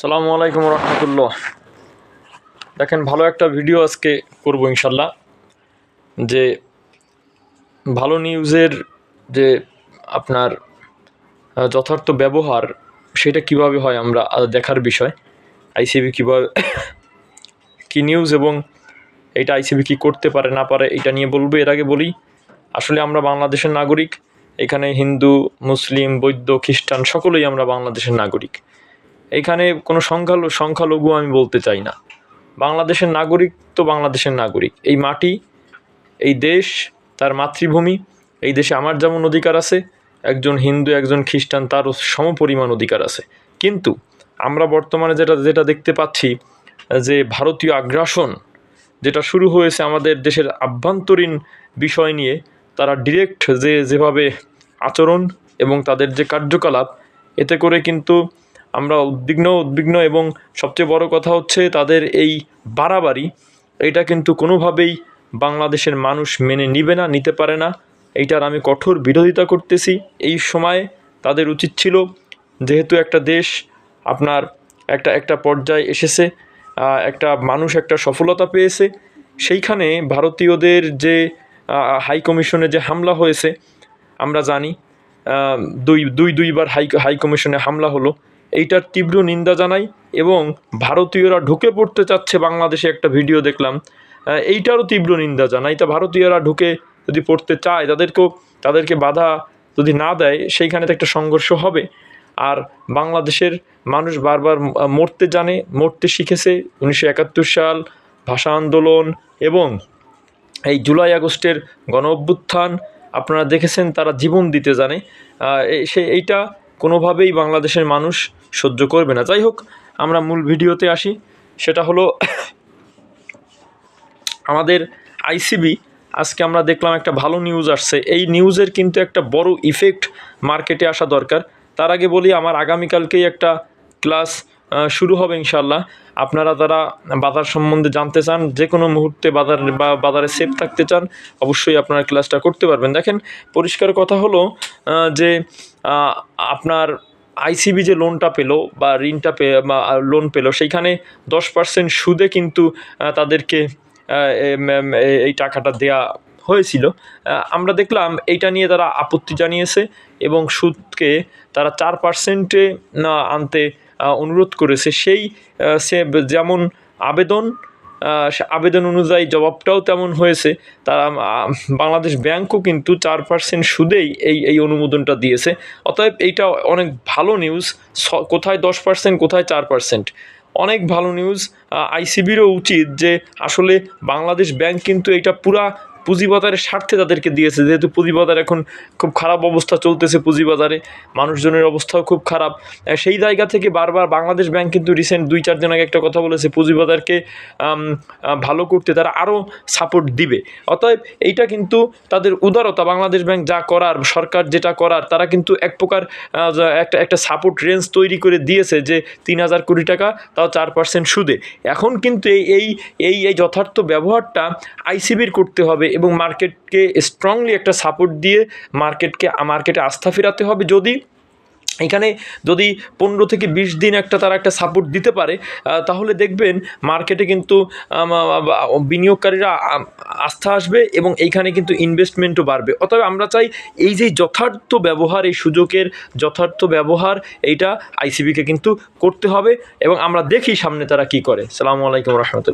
সালামু আলাইকুম রহমতুল্লাহ। দেখেন, ভালো একটা ভিডিও আজকে করব ইনশাল্লাহ যে ভালো নিউজের যে আপনার যথার্থ ব্যবহার, সেটা কীভাবে হয় আমরা দেখার বিষয়। আইসিবি কীভাবে, কী নিউজ এবং এটা আইসিবি কী করতে পারে, না পারে, এটা নিয়ে বলব। এর আগে বলি, আসলে আমরা বাংলাদেশের নাগরিক, এখানে হিন্দু, মুসলিম, বৌদ্ধ, খ্রিস্টান, সকলেই আমরা বাংলাদেশের নাগরিক। এখানে কোনো সংখ্যালঘু সংখ্যালঘু আমি বলতে চাই না। বাংলাদেশের নাগরিক তো বাংলাদেশের নাগরিক। এই মাটি, এই দেশ, তার মাতৃভূমি, এই দেশে আমার যেমন অধিকার আছে, একজন হিন্দু, একজন খ্রিস্টান, তারও সমপরিমাণ অধিকার আছে। কিন্তু আমরা বর্তমানে যেটা যেটা দেখতে পাচ্ছি, যে ভারতীয় আগ্রাসন যেটা শুরু হয়েছে আমাদের দেশের আভ্যন্তরীণ বিষয় নিয়ে, তারা ডিরেক্ট যে যেভাবে আচরণ এবং তাদের যে কার্যকলাপ, এতে করে কিন্তু আমরা উদ্বিগ্ন উদ্বিগ্ন এবং সবচেয়ে বড় কথা হচ্ছে তাদের এই বাড়াবাড়ি, এটা কিন্তু কোনোভাবেই বাংলাদেশের মানুষ মেনে নিবে না, নিতে পারে না। এইটার আমি কঠোর বিরোধিতা করতেছি। এই সময়ে তাদের উচিত ছিল, যেহেতু একটা দেশ আপনার একটা একটা পর্যায়ে এসেছে একটা মানুষ একটা সফলতা পেয়েছে, সেইখানে ভারতীয়দের যে হাই কমিশনে যে হামলা হয়েছে, আমরা জানি দুই দুই, দুইবার হাই হাই কমিশনে হামলা হলো। এইটার তীব্র নিন্দা জানাই এবং ভারতীয়রা ঢুকে পড়তে চাচ্ছে বাংলাদেশে একটা ভিডিও দেখলাম। এইটারও তীব্র নিন্দা জানাই। তা ভারতীয়রা ঢুকে যদি পড়তে চায়, তাদেরকেও, তাদেরকে বাধা যদি না দেয় সেইখানে তো একটা সংঘর্ষ হবে। আর বাংলাদেশের মানুষ বারবার মরতে জানে, মরতে শিখেছে। উনিশশো একাত্তর সাল ভাষা আন্দোলন এবং এই জুলাই আগস্টের গণ অভ্যুত্থান আপনারা দেখেছেন, তারা জীবন দিতে জানে। সে, এইটা কোনোভাবেই বাংলাদেশের মানুষ সহ্য করবে না। যাই হোক, আমরা মূল ভিডিওতে আসি। সেটা হলো আমাদের আইসিবি। আজকে আমরা দেখলাম একটা ভালো নিউজ আসছে। এই নিউজের কিন্তু একটা বড় ইফেক্ট মার্কেটে আসা দরকার। তার আগে বলি, আমার আগামীকালকেই একটা ক্লাস শুরু হবে ইনশাল্লাহ আপনারা যারা বাজার সম্বন্ধে জানতে চান যে কোনো মুহূর্তে বাজার বা বাজারে সেফ থাকতে চান, অবশ্যই আপনারা ক্লাসটা করতে পারবেন। দেখেন, পরিষ্কার কথা হলো যে আপনার আইসিবি যে লোনটা পেল বা ঋণটা পে, বা লোন পেল, সেইখানে দশ পার্সেন্ট সুদে কিন্তু তাদেরকে এই টাকাটা দেয়া হয়েছিল। আমরা দেখলাম, এইটা নিয়ে তারা আপত্তি জানিয়েছে এবং সুদকে তারা চার পার্সেন্টে আনতে অনুরোধ করেছে। সেই সে যেমন আবেদন আবেদন অনুযায়ী জবাবটাও তেমন হয়েছে। তারা বাংলাদেশ ব্যাংকও কিন্তু চার পার্সেন্ট সুদেই এই এই অনুমোদনটা দিয়েছে। অতএব এইটা অনেক ভালো নিউজ। কোথায় দশ পার্সেন্ট, কোথায় চার পার্সেন্ট। অনেক ভালো নিউজ। আইসিবিরও উচিত যে আসলে বাংলাদেশ ব্যাংক কিন্তু এটা পুরা পুঁজিবাজারের স্বার্থে তাদেরকে দিয়েছে। যেহেতু পুঁজিবাজার এখন খুব খারাপ অবস্থা চলতেছে পুঁজিবাজারে, মানুষজনের অবস্থাও খুব খারাপ। সেই জায়গা থেকে বারবার বাংলাদেশ ব্যাংক কিন্তু রিসেন্ট দুই, চার দিন আগে একটা কথা বলেছে, পুঁজিবাজারকে ভালো করতে তারা আরও সাপোর্ট দিবে। অতএব এইটা কিন্তু তাদের উদারতা, বাংলাদেশ ব্যাংক যা করার, সরকার যেটা করার, তারা কিন্তু এক প্রকার একটা একটা সাপোর্ট রেঞ্জ তৈরি করে দিয়েছে যে তিন হাজার কোটি টাকা, তাও চার পার্সেন্ট সুদে। এখন কিন্তু এই এই এই যথার্থ ব্যবহারটা আইসিবির করতে হবে এবং মার্কেটকে স্ট্রংলি একটা সাপোর্ট দিয়ে মার্কেটকে মার্কেটে আস্থা ফেরাতে হবে। যদি এখানে যদি পনেরো থেকে বিশ দিন একটা তারা একটা সাপোর্ট দিতে পারে তাহলে দেখবেন মার্কেটে কিন্তু বিনিয়োগকারীরা আস্থা আসবে এবং এইখানে কিন্তু ইনভেস্টমেন্টও বাড়বে। অতএব আমরা চাই এই যে যথার্থ ব্যবহার, এই সুযোগের যথার্থ ব্যবহার, এইটা আইসিবিকে কিন্তু করতে হবে এবং আমরা দেখি সামনে তারা কি করে। সালামু আলাইকুম রহমতুল্লাহ।